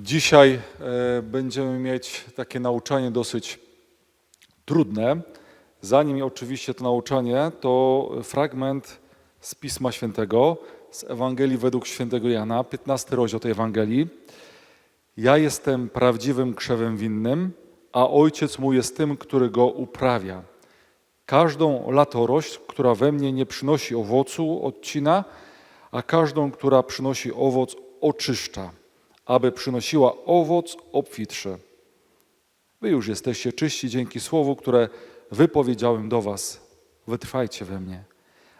Dzisiaj e, będziemy mieć takie nauczanie dosyć trudne. Zanim oczywiście to nauczanie, to fragment z Pisma Świętego, z Ewangelii według świętego Jana, 15 rozdział tej Ewangelii. Ja jestem prawdziwym krzewem winnym, a ojciec mój jest tym, który go uprawia. Każdą latorość, która we mnie nie przynosi owocu, odcina, a każdą, która przynosi owoc, oczyszcza, aby przynosiła owoc obfitszy. Wy już jesteście czyści dzięki słowu, które wypowiedziałem do was. Wytrwajcie we mnie,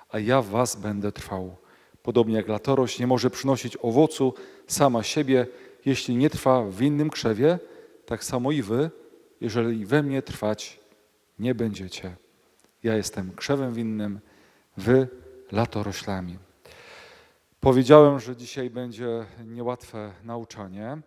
a ja w was będę trwał. Podobnie jak latorość nie może przynosić owocu sama siebie, jeśli nie trwa w innym krzewie, tak samo i wy, jeżeli we mnie trwać nie będziecie. Ja jestem krzewem winnym, wy latoroślami. Powiedziałem, że dzisiaj będzie niełatwe nauczanie,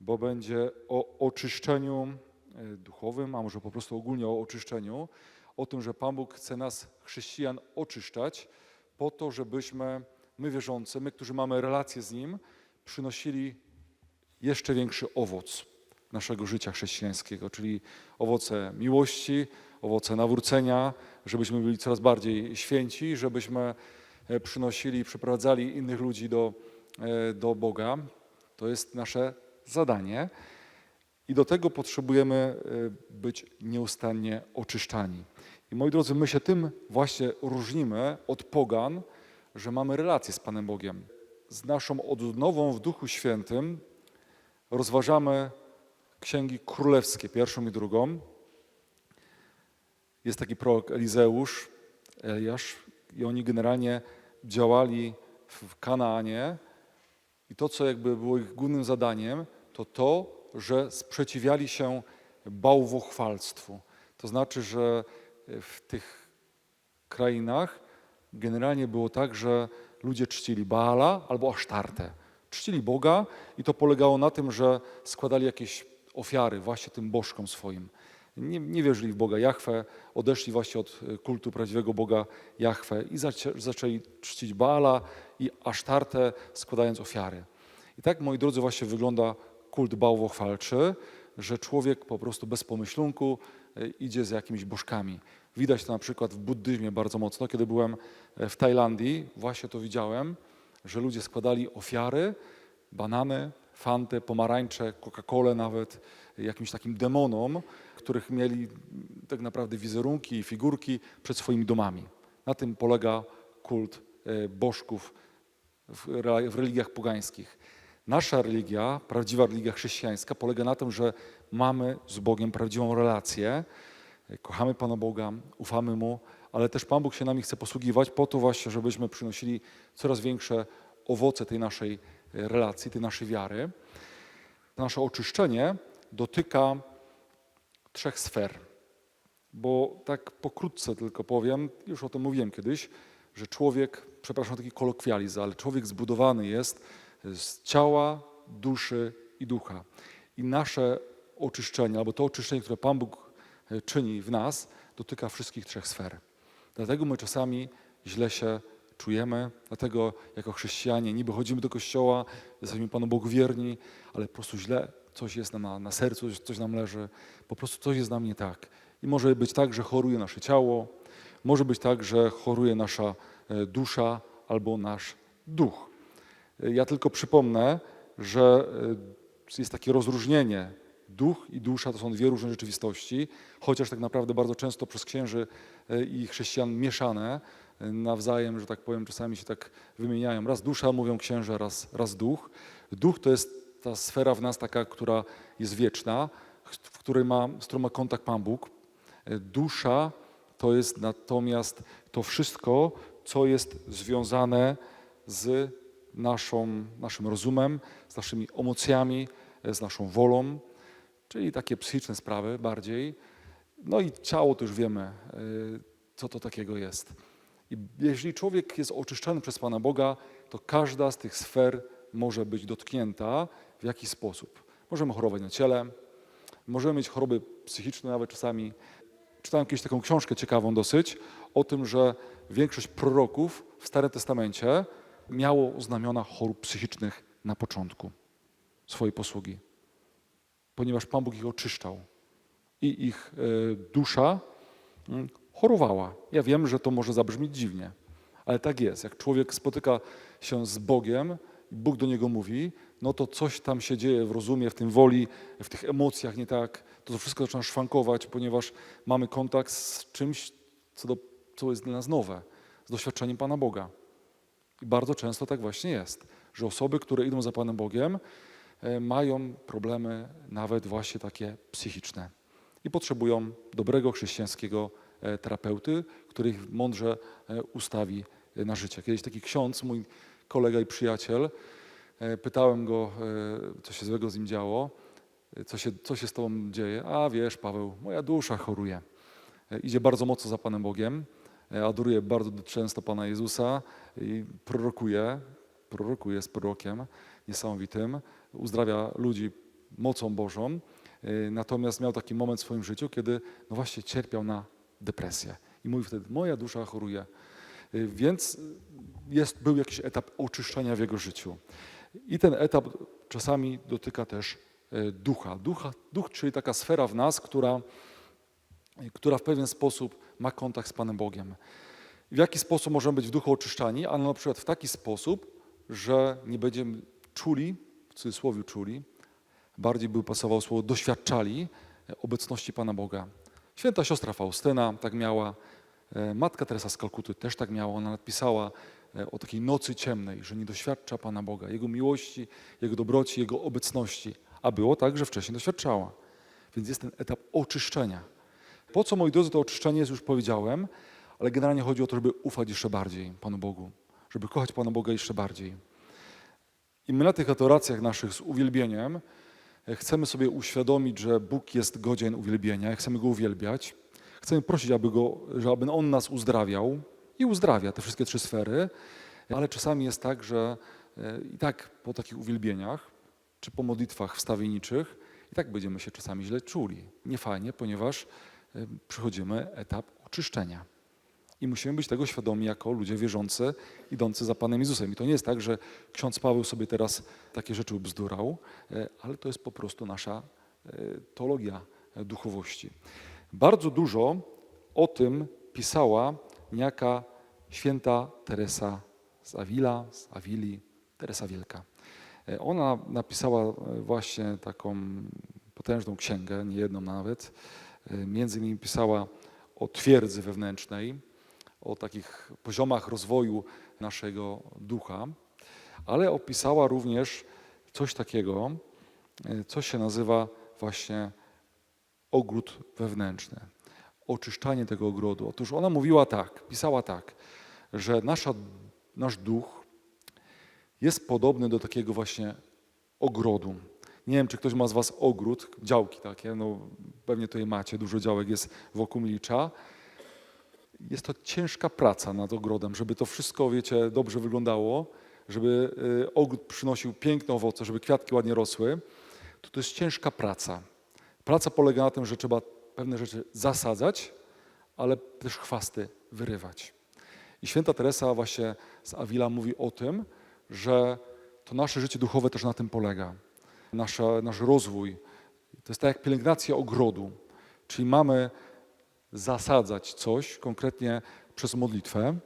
bo będzie o oczyszczeniu e, duchowym, a może po prostu ogólnie o oczyszczeniu, o tym, że Pan Bóg chce nas, chrześcijan, oczyszczać, po to, żebyśmy my wierzący, my, którzy mamy relacje z Nim, przynosili jeszcze większy owoc naszego życia chrześcijańskiego, czyli owoce miłości, owoce nawrócenia, żebyśmy byli coraz bardziej święci, żebyśmy przynosili i przyprowadzali innych ludzi do, e, do Boga. To jest nasze zadanie. I do tego potrzebujemy e, być nieustannie oczyszczani. I moi drodzy, my się tym właśnie różnimy od pogan, że mamy relację z Panem Bogiem. Z naszą odnową w Duchu Świętym rozważamy księgi królewskie, pierwszą i drugą. Jest taki prorok Elizeusz, Eliasz i oni generalnie działali w Kanaanie i to, co jakby było ich głównym zadaniem, to to, że sprzeciwiali się bałwochwalstwu. To znaczy, że w tych krainach generalnie było tak, że ludzie czcili Baala albo Asztartę. Czcili Boga i to polegało na tym, że składali jakieś ofiary właśnie tym bożkom swoim. Nie, nie wierzyli w Boga Jahwe, odeszli właśnie od kultu prawdziwego Boga Jahwe i zaczę, zaczęli czcić Baala i Asztartę, składając ofiary. I tak, moi drodzy, właśnie wygląda kult bałwochwalczy, że człowiek po prostu bez pomyślunku e, idzie z jakimiś bożkami. Widać to na przykład w buddyzmie bardzo mocno. Kiedy byłem e, w Tajlandii, właśnie to widziałem, że ludzie składali ofiary, banany, fanty, pomarańcze, Coca-Colę nawet, jakimś takim demonom, których mieli tak naprawdę wizerunki i figurki przed swoimi domami. Na tym polega kult e, bożków w religiach pogańskich. Nasza religia, prawdziwa religia chrześcijańska, polega na tym, że mamy z Bogiem prawdziwą relację, kochamy Pana Boga, ufamy Mu, ale też Pan Bóg się nami chce posługiwać po to właśnie, żebyśmy przynosili coraz większe owoce tej naszej e, relacji, tej naszej wiary. Nasze oczyszczenie dotyka trzech sfer. Bo tak pokrótce tylko powiem, już o tym mówiłem kiedyś, że człowiek, przepraszam taki kolokwializm, ale człowiek zbudowany jest z ciała, duszy i ducha. I nasze oczyszczenie, albo to oczyszczenie, które Pan Bóg e, czyni w nas, dotyka wszystkich trzech sfer. Dlatego my czasami źle się czujemy, dlatego jako chrześcijanie niby chodzimy do kościoła, jesteśmy Panu Bogu wierni, ale po prostu źle coś jest nam na, na sercu, coś- nam leży, po prostu coś jest nam nie tak. I może być tak, że choruje nasze ciało, może być tak, że choruje nasza e, dusza albo nasz duch. E, Ja tylko przypomnę, że e, jest takie rozróżnienie. Duch i dusza to są dwie różne rzeczywistości, chociaż tak naprawdę bardzo często przez księży i chrześcijan mieszane nawzajem, że tak powiem, czasami się tak wymieniają. Raz dusza, mówią księże, raz, raz duch. Duch to jest ta sfera w nas taka, która jest wieczna, w której ma, z którą ma kontakt Pan Bóg. Dusza to jest natomiast to wszystko, co jest związane z naszą, naszym rozumem, z naszymi emocjami, z naszą wolą, czyli takie psychiczne sprawy bardziej. No i ciało to już wiemy, e, co to takiego jest. I jeżeli człowiek jest oczyszczony przez Pana Boga, to każda z tych sfer może być dotknięta w jakiś sposób. Możemy chorować na ciele, możemy mieć choroby psychiczne nawet czasami. Czytałem kiedyś taką książkę ciekawą dosyć o tym, że większość proroków w Starym Testamencie miało znamiona chorób psychicznych na początku swojej posługi. ponieważ Pan Bóg ich oczyszczał i ich e, dusza mm, chorowała. Ja wiem, że to może zabrzmieć dziwnie, ale tak jest. Jak człowiek spotyka się z Bogiem i Bóg do niego mówi, no to coś tam się dzieje w rozumie, w tym woli, w tych emocjach, nie tak. To wszystko zaczyna szwankować, ponieważ mamy kontakt z czymś, co, do, co jest dla nas nowe, z doświadczeniem Pana Boga. I bardzo często tak właśnie jest, że osoby, które idą za Panem Bogiem, e, mają problemy nawet właśnie takie psychiczne i potrzebują dobrego chrześcijańskiego terapeuty, który ich mądrze e, ustawi e, na życie. Kiedyś taki ksiądz, mój kolega i przyjaciel, e, pytałem go, e, co się złego z nim działo, e, co się, co się z tobą dzieje. A wiesz, Paweł, moja dusza choruje. E, Idzie bardzo mocno za Panem Bogiem, e, adoruje bardzo często Pana Jezusa i prorokuje, prorokuje z prorokiem niesamowitym, uzdrawia ludzi mocą Bożą. E, Natomiast miał taki moment w swoim życiu, kiedy no właśnie cierpiał na depresję. I mówi wtedy, moja dusza choruje. E, Więc jest, był jakiś etap oczyszczania w jego życiu. I ten etap czasami dotyka też e, ducha. ducha. Duch, czyli taka sfera w nas, która, która w pewien sposób ma kontakt z Panem Bogiem. W jaki sposób możemy być w duchu oczyszczani? A na przykład w taki sposób, że nie będziemy czuli, w cudzysłowie czuli, bardziej by pasowało słowo doświadczali obecności Pana Boga. Święta siostra Faustyna tak miała, e, matka Teresa z Kalkuty też tak miała. Ona napisała e, o takiej nocy ciemnej, że nie doświadcza Pana Boga, Jego miłości, Jego dobroci, Jego obecności. A było tak, że wcześniej doświadczała. Więc jest ten etap oczyszczenia. Po co, moi drodzy, to oczyszczenie jest, już powiedziałem, ale generalnie chodzi o to, żeby ufać jeszcze bardziej Panu Bogu, żeby kochać Pana Boga jeszcze bardziej. I my na tych adoracjach naszych z uwielbieniem chcemy sobie uświadomić, że Bóg jest godzien uwielbienia, chcemy Go uwielbiać. Chcemy prosić, aby, go, aby On nas uzdrawiał i uzdrawia te wszystkie trzy sfery, ale czasami jest tak, że e, i tak po takich uwielbieniach, czy po modlitwach wstawienniczych, i tak będziemy się czasami źle czuli. Niefajnie, ponieważ e, przychodzimy etap oczyszczenia. I musimy być tego świadomi jako ludzie wierzący, idący za Panem Jezusem. I to nie jest tak, że ksiądz Paweł sobie teraz takie rzeczy ubzdurał, e, ale to jest po prostu nasza e, teologia e, duchowości. Bardzo dużo o tym pisała niejaka święta Teresa z Avila, z Avili, Teresa Wielka. Ona napisała właśnie taką potężną księgę, nie jedną nawet. Między innymi pisała o twierdzy wewnętrznej, o takich poziomach rozwoju naszego ducha, ale opisała również coś takiego, e, co się nazywa właśnie ogród wewnętrzny, oczyszczanie tego ogrodu. Otóż ona mówiła tak, pisała tak, że nasza, nasz duch jest podobny do takiego właśnie ogrodu. Nie wiem, czy ktoś ma z Was ogród, działki takie, no pewnie to je macie, dużo działek jest wokół Milicza. Jest to ciężka praca nad ogrodem, żeby to wszystko, wiecie, dobrze wyglądało, żeby y, ogród przynosił piękne owoce, żeby kwiatki ładnie rosły. To to jest ciężka praca. Praca polega na tym, że trzeba pewne rzeczy zasadzać, ale też chwasty wyrywać. I święta Teresa właśnie z Avila mówi o tym, że to nasze życie duchowe też na tym polega. Nasza, nasz rozwój to jest tak jak pielęgnacja ogrodu, czyli mamy zasadzać coś konkretnie przez modlitwę,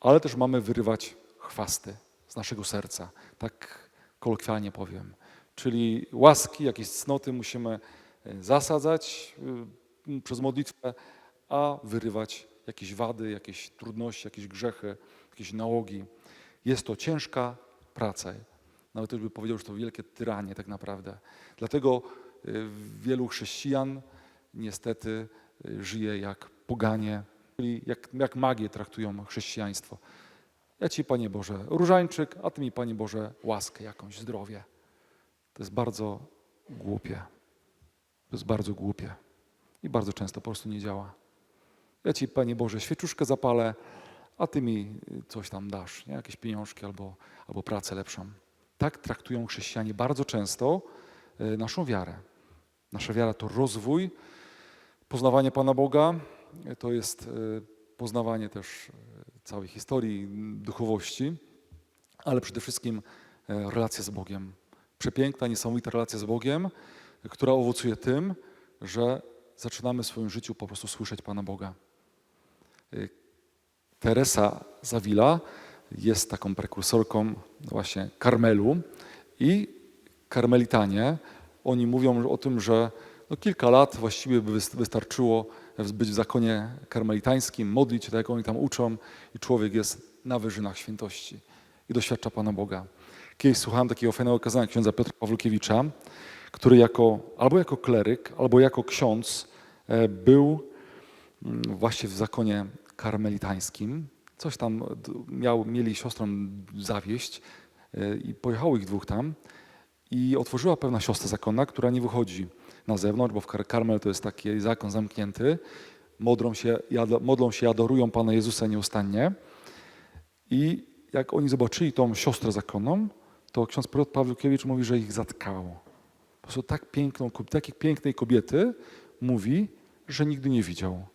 ale też mamy wyrywać chwasty z naszego serca, tak kolokwialnie powiem. Czyli łaski, jakieś cnoty musimy e, zasadzać y, przez modlitwę, a wyrywać jakieś wady, jakieś trudności, jakieś grzechy, jakieś nałogi. Jest to ciężka praca. Nawet ktoś by powiedział, że to wielkie tyranie tak naprawdę. Dlatego y, wielu chrześcijan niestety żyje jak poganie, czyli jak, jak magię traktują chrześcijaństwo. Ja Ci, Panie Boże, różańczyk, a Ty mi, Panie Boże, łaskę jakąś, zdrowie. To jest bardzo głupie. To jest bardzo głupie. I bardzo często po prostu nie działa. Ja Ci, Panie Boże, świeczuszkę zapalę, a Ty mi coś tam dasz, nie? jakieś pieniążki albo, albo pracę lepszą. Tak traktują chrześcijanie bardzo często y, naszą wiarę. Nasza wiara to rozwój, poznawanie Pana Boga, to jest y, poznawanie też y, całej historii duchowości, ale przede wszystkim y, relacja z Bogiem. Przepiękna, niesamowita relacja z Bogiem, która owocuje tym, że zaczynamy w swoim życiu po prostu słyszeć Pana Boga. Teresa Zawila jest taką prekursorką właśnie Karmelu i karmelitanie, oni mówią o tym, że no kilka lat właściwie by wys- wystarczyło być w zakonie karmelitańskim, modlić się tak jak oni tam uczą i człowiek jest na wyżynach świętości i doświadcza Pana Boga. Kiedyś słuchałem takiego fajnego kazania księdza Piotra Pawlukiewicza, który jako, albo jako kleryk, albo jako ksiądz e, był mm, właśnie w zakonie karmelitańskim. Coś tam d- miał, mieli siostrą zawieść e, i pojechało ich dwóch tam i otworzyła pewna siostra zakonna, która nie wychodzi na zewnątrz, bo w Kar- Karmel to jest taki zakon zamknięty. Modlą się, modlą się, adorują Pana Jezusa nieustannie. I jak oni zobaczyli tą siostrę zakonną, to ksiądz Piotr Pawlukiewicz mówi, że ich zatkało. Po prostu tak piękną, takiej pięknej kobiety mówi, że nigdy nie widział.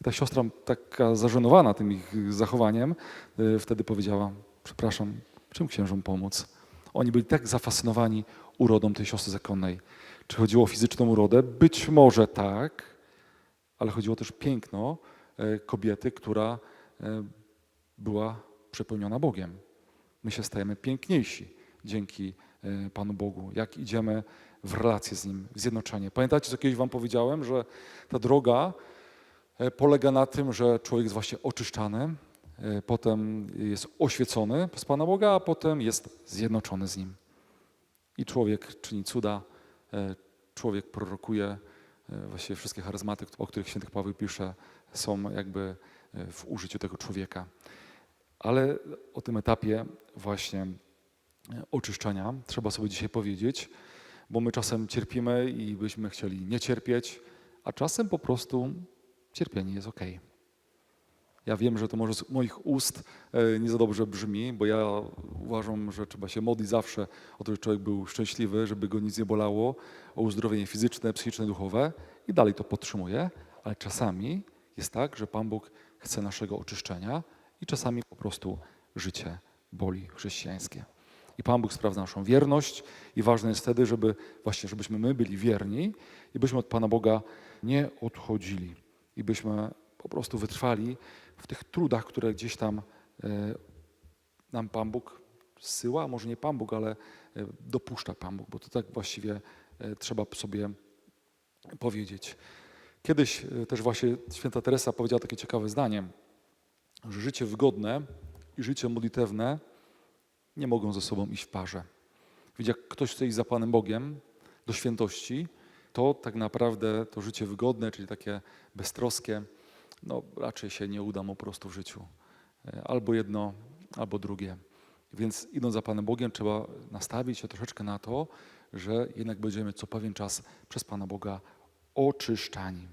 I ta siostra, taka zażenowana tym ich zachowaniem, y, wtedy powiedziała: Przepraszam, czym księżom pomóc? Oni byli tak zafascynowani urodą tej siostry zakonnej. Czy chodziło o fizyczną urodę? Być może tak, ale chodziło też piękno e, kobiety, która e, była przepełniona Bogiem. My się stajemy piękniejsi dzięki e, Panu Bogu, jak idziemy w relację z Nim, w zjednoczenie. Pamiętacie, co kiedyś Wam powiedziałem, że ta droga polega na tym, że człowiek jest właśnie oczyszczany, potem jest oświecony przez Pana Boga, a potem jest zjednoczony z Nim. I człowiek czyni cuda, człowiek prorokuje, e, właściwie wszystkie charyzmaty, o których święty Paweł pisze, są jakby e, w użyciu tego człowieka. Ale o tym etapie właśnie e, oczyszczania trzeba sobie dzisiaj powiedzieć, bo my czasem cierpimy i byśmy chcieli nie cierpieć, a czasem po prostu cierpienie jest ok. Ja wiem, że to może z moich ust e, nie za dobrze brzmi, bo ja uważam, że trzeba się modlić zawsze o to, żeby człowiek był szczęśliwy, żeby go nic nie bolało, o uzdrowienie fizyczne, psychiczne, duchowe i dalej to podtrzymuję, ale czasami jest tak, że Pan Bóg chce naszego oczyszczenia i czasami po prostu życie boli chrześcijańskie. I Pan Bóg sprawdza naszą wierność i ważne jest wtedy, żeby właśnie, żebyśmy my byli wierni i byśmy od Pana Boga nie odchodzili i byśmy po prostu wytrwali w tych trudach, które gdzieś tam e, nam Pan Bóg zsyła, a może nie Pan Bóg, ale e, dopuszcza Pan Bóg, bo to tak właściwie e, trzeba sobie powiedzieć. Kiedyś też właśnie święta Teresa powiedziała takie ciekawe zdanie, że życie wygodne i życie modlitewne nie mogą ze sobą iść w parze. Więc jak ktoś chce iść za Panem Bogiem do świętości, to tak naprawdę to życie wygodne, czyli takie beztroskie, no raczej się nie uda mu po prostu w życiu. E, Albo jedno, albo drugie. Więc idąc za Panem Bogiem trzeba nastawić się troszeczkę na to, że jednak będziemy co pewien czas przez Pana Boga oczyszczani.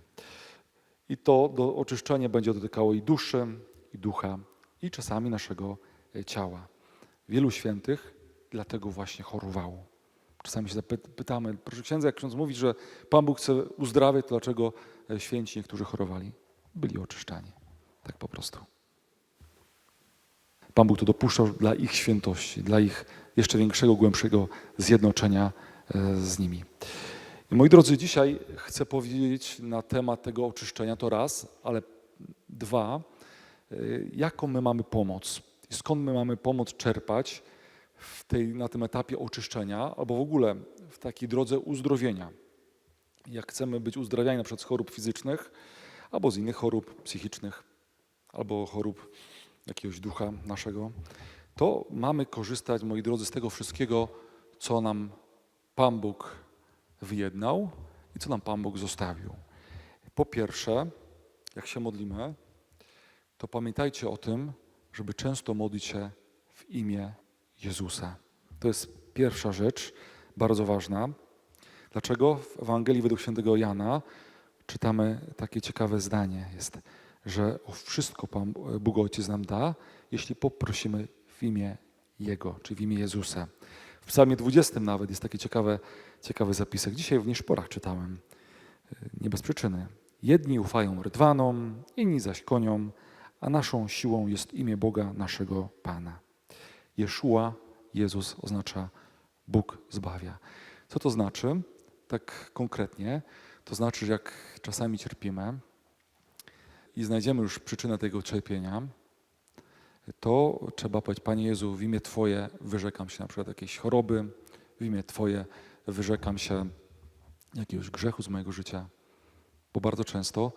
I to do, oczyszczenie będzie dotykało i duszy, i ducha, i czasami naszego e, ciała. Wielu świętych dlatego właśnie chorowało. Czasami się zapytamy, proszę księdza, jak ksiądz mówi, że Pan Bóg chce uzdrawiać, to dlaczego e, święci niektórzy chorowali? Byli oczyszczani. Tak po prostu. Pan Bóg to dopuszczał dla ich świętości, dla ich jeszcze większego, głębszego zjednoczenia e, z nimi. I moi drodzy, dzisiaj chcę powiedzieć na temat tego oczyszczenia to raz, ale dwa, e, jaką my mamy pomoc i skąd my mamy pomoc czerpać w tej, na tym etapie oczyszczenia, albo w ogóle w takiej drodze uzdrowienia. Jak chcemy być uzdrawiani na przykład z chorób fizycznych, albo z innych chorób psychicznych, albo chorób jakiegoś ducha naszego, to mamy korzystać, moi drodzy, z tego wszystkiego, co nam Pan Bóg wyjednał i co nam Pan Bóg zostawił. Po pierwsze, jak się modlimy, to pamiętajcie o tym, żeby często modlić się w imię Jezusa. To jest pierwsza rzecz, bardzo ważna. Dlaczego w Ewangelii według świętego Jana czytamy takie ciekawe zdanie, jest, że o wszystko Pan Bóg Ojciec nam da, jeśli poprosimy w imię Jego, czy w imię Jezusa. W psalmie 20 nawet jest taki ciekawy, ciekawy zapisek. Dzisiaj w nieszporach czytałem, nie bez przyczyny. Jedni ufają rydwanom, inni zaś koniom, a naszą siłą jest imię Boga naszego Pana. Jeszua, Jezus oznacza Bóg zbawia. Co to znaczy? tak konkretnie, to znaczy, że jak czasami cierpimy i znajdziemy już przyczynę tego cierpienia, to trzeba powiedzieć, Panie Jezu, w imię Twoje wyrzekam się na przykład jakiejś choroby, w imię Twoje wyrzekam się jakiegoś grzechu z mojego życia. Bo bardzo często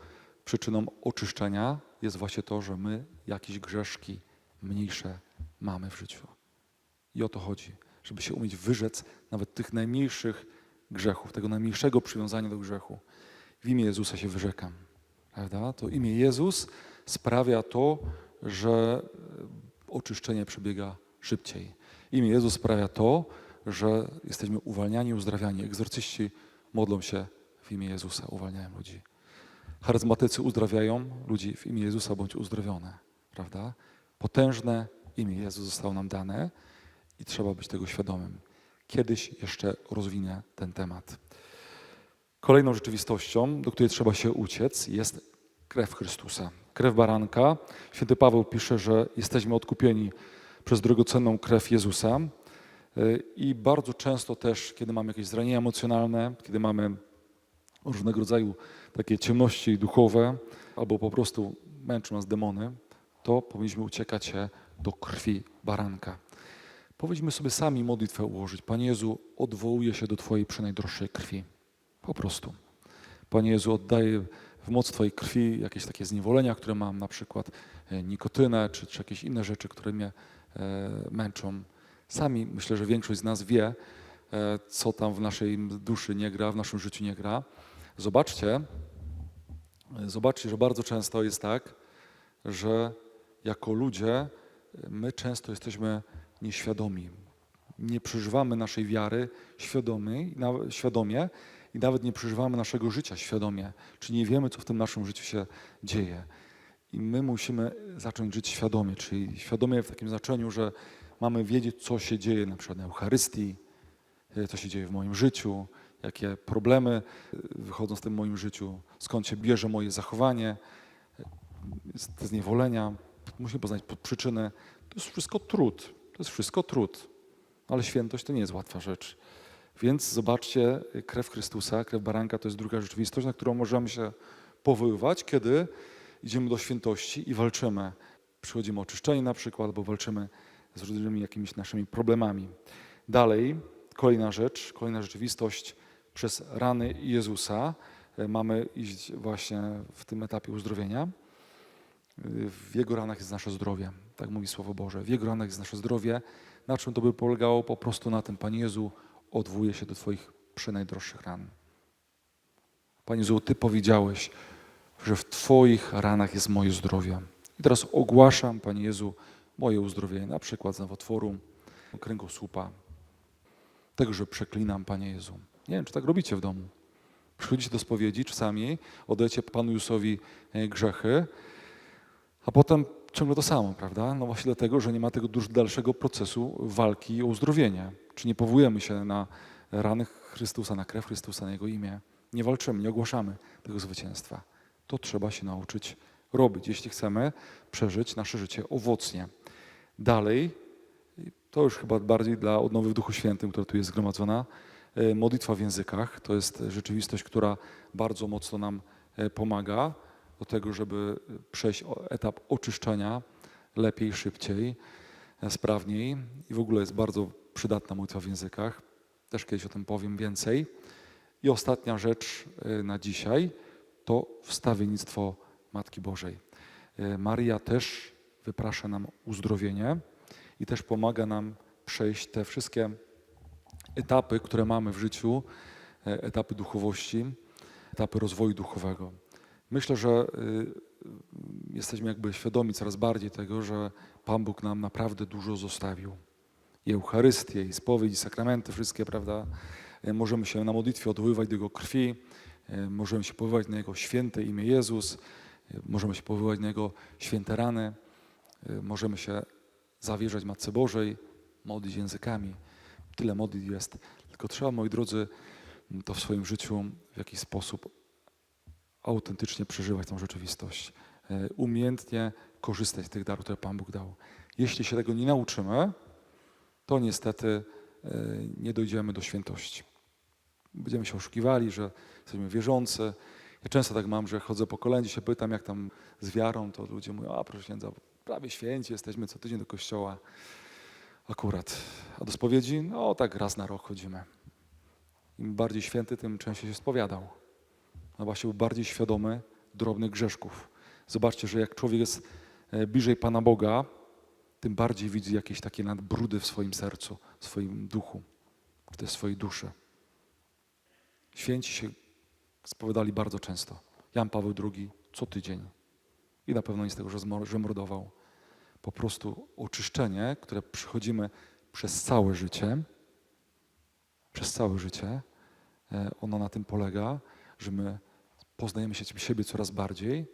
przyczyną oczyszczenia jest właśnie to, że my jakieś grzeszki mniejsze mamy w życiu. I o to chodzi, żeby się umieć wyrzec nawet tych najmniejszych grzechów, tego najmniejszego przywiązania do grzechu. W imię Jezusa się wyrzekam. Prawda? To imię Jezus sprawia to, że oczyszczenie przebiega szybciej. Imię Jezus sprawia to, że jesteśmy uwalniani, uzdrawiani. Egzorcyści modlą się w imię Jezusa, uwalniają ludzi. Charyzmatycy uzdrawiają ludzi w imię Jezusa bądź uzdrowione. Prawda? Potężne imię Jezus zostało nam dane i trzeba być tego świadomym. Kiedyś jeszcze rozwinę ten temat. Kolejną rzeczywistością, do której trzeba się uciec, jest krew Chrystusa. Krew baranka. Święty Paweł pisze, że jesteśmy odkupieni przez drogocenną krew Jezusa. I bardzo często też, kiedy mamy jakieś zranienia emocjonalne, kiedy mamy różnego rodzaju takie ciemności duchowe, albo po prostu męczą nas demony, to powinniśmy uciekać się do krwi baranka. Powinniśmy sobie sami modlitwę ułożyć. Panie Jezu, odwołuję się do Twojej przenajdroższej krwi. Po prostu. Panie Jezu, oddaję w moc Twojej krwi jakieś takie zniewolenia, które mam, na przykład e, nikotynę, czy, czy jakieś inne rzeczy, które mnie e, męczą. Sami myślę, że większość z nas wie, e, co tam w naszej duszy nie gra, w naszym życiu nie gra. Zobaczcie, zobaczcie, że bardzo często jest tak, że jako ludzie my często jesteśmy nieświadomi. Nie przeżywamy naszej wiary świadomie, świadomie i nawet nie przeżywamy naszego życia świadomie, czy nie wiemy, co w tym naszym życiu się dzieje. I my musimy zacząć żyć świadomie, czyli świadomie w takim znaczeniu, że mamy wiedzieć, co się dzieje na przykład na Eucharystii, co się dzieje w moim życiu, jakie problemy wychodzą z tym moim życiu, skąd się bierze moje zachowanie, te zniewolenia. Musimy poznać przyczyny. To jest wszystko trud. To jest wszystko trud. Ale świętość to nie jest łatwa rzecz. Więc zobaczcie, krew Chrystusa, krew baranka to jest druga rzeczywistość, na którą możemy się powoływać, kiedy idziemy do świętości i walczymy. Przychodzimy oczyszczeni na przykład, albo walczymy z różnymi jakimiś naszymi problemami. Dalej, kolejna rzecz, kolejna rzeczywistość. Przez rany Jezusa mamy iść właśnie w tym etapie uzdrowienia. W Jego ranach jest nasze zdrowie, tak mówi Słowo Boże. W Jego ranach jest nasze zdrowie. Na czym to by polegało? Po prostu na tym, Panie Jezu, odwołuję się do Twoich przynajdroższych ran. Panie Jezu, Ty powiedziałeś, że w Twoich ranach jest moje zdrowie. I teraz ogłaszam, Panie Jezu, moje uzdrowienie, na przykład z nowotworu, kręgosłupa, tego, że przeklinam, Panie Jezu. Nie wiem, czy tak robicie w domu. Przychodzicie do spowiedzi czasami, oddajecie Panu Jezusowi grzechy, a potem ciągle to samo, prawda? No właśnie dlatego, że nie ma tego dalszego procesu walki o uzdrowienie. Czy nie powołujemy się na rany Chrystusa, na krew Chrystusa, na Jego imię. Nie walczymy, nie ogłaszamy tego zwycięstwa. To trzeba się nauczyć robić, jeśli chcemy przeżyć nasze życie owocnie. Dalej, to już chyba bardziej dla odnowy w Duchu Świętym, która tu jest zgromadzona, modlitwa w językach. To jest rzeczywistość, która bardzo mocno nam pomaga do tego, żeby przejść etap oczyszczania lepiej, szybciej, sprawniej i w ogóle jest bardzo przydatna modlitwa w językach. Też kiedyś o tym powiem więcej. I ostatnia rzecz na dzisiaj to wstawiennictwo Matki Bożej. Maria też wyprasza nam uzdrowienie i też pomaga nam przejść te wszystkie etapy, które mamy w życiu, etapy duchowości, etapy rozwoju duchowego. Myślę, że jesteśmy jakby świadomi coraz bardziej tego, że Pan Bóg nam naprawdę dużo zostawił. I Eucharystię, i spowiedź, i sakramenty wszystkie, prawda? Możemy się na modlitwie odwoływać do Jego krwi, możemy się powoływać na Jego święte imię Jezus, możemy się powoływać na Jego święte rany, możemy się zawierzać Matce Bożej, modlić językami. Tyle modlitw jest. Tylko trzeba, moi drodzy, to w swoim życiu w jakiś sposób autentycznie przeżywać tą rzeczywistość. Umiejętnie korzystać z tych darów, które Pan Bóg dał. Jeśli się tego nie nauczymy, to niestety nie dojdziemy do świętości. będziemy się oszukiwali, że jesteśmy wierzący. Ja często tak mam, że chodzę po kolędzie, się pytam, jak tam z wiarą, to ludzie mówią, a proszę księdza, prawie święci jesteśmy, co tydzień do kościoła. Akurat. A do spowiedzi? No tak raz na rok chodzimy. Im bardziej święty, tym częściej się spowiadał. No właśnie był bardziej świadomy drobnych grzeszków. Zobaczcie, że jak człowiek jest e, bliżej Pana Boga, tym bardziej widzi jakieś takie nadbrudy w swoim sercu, w swoim duchu, w tej swojej duszy. Święci się spowiadali bardzo często. Jan Paweł II co tydzień. I na pewno nie z tego, że że mordował. Po prostu oczyszczenie, które przychodzimy przez całe życie, przez całe życie, e, ono na tym polega, że my poznajemy się siebie coraz bardziej,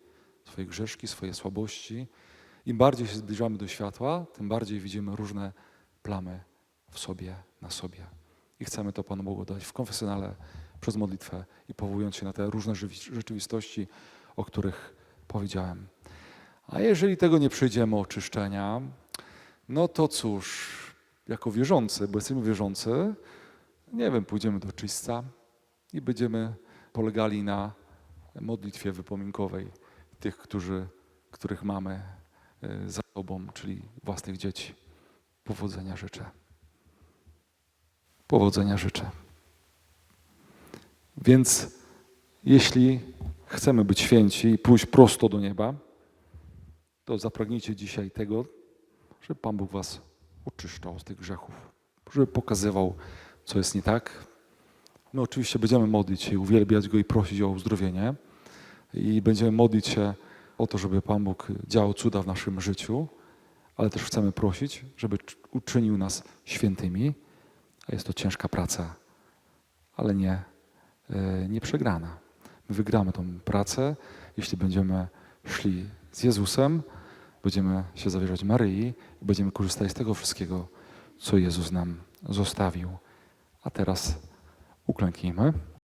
swoje grzeszki, swoje słabości. Im bardziej się zbliżamy do światła, tym bardziej widzimy różne plamy w sobie, na sobie. I chcemy to Panu Bogu dać w konfesjonale, przez modlitwę i powołując się na te różne rzeczywistości, o których powiedziałem. A jeżeli tego nie przyjdziemy oczyszczenia, no to cóż, jako wierzący, bo jesteśmy wierzący, nie wiem, pójdziemy do czyśca i będziemy polegali na modlitwie wypominkowej tych, którzy, których mamy y, za sobą, czyli własnych dzieci. Powodzenia życzę. Powodzenia życzę. Więc jeśli chcemy być święci i pójść prosto do nieba, to zapragnijcie dzisiaj tego, żeby Pan Bóg was oczyszczał z tych grzechów, żeby pokazywał, co jest nie tak. My oczywiście będziemy modlić się, uwielbiać Go i prosić o uzdrowienie i będziemy modlić się o to, żeby Pan Bóg działał cuda w naszym życiu, ale też chcemy prosić, żeby cz- uczynił nas świętymi, a jest to ciężka praca, ale nie, e, nie przegrana. My wygramy tą pracę, jeśli będziemy szli z Jezusem, będziemy się zawierzać Maryi i będziemy korzystać z tego wszystkiego, co Jezus nam zostawił. A teraz uklęknijmy.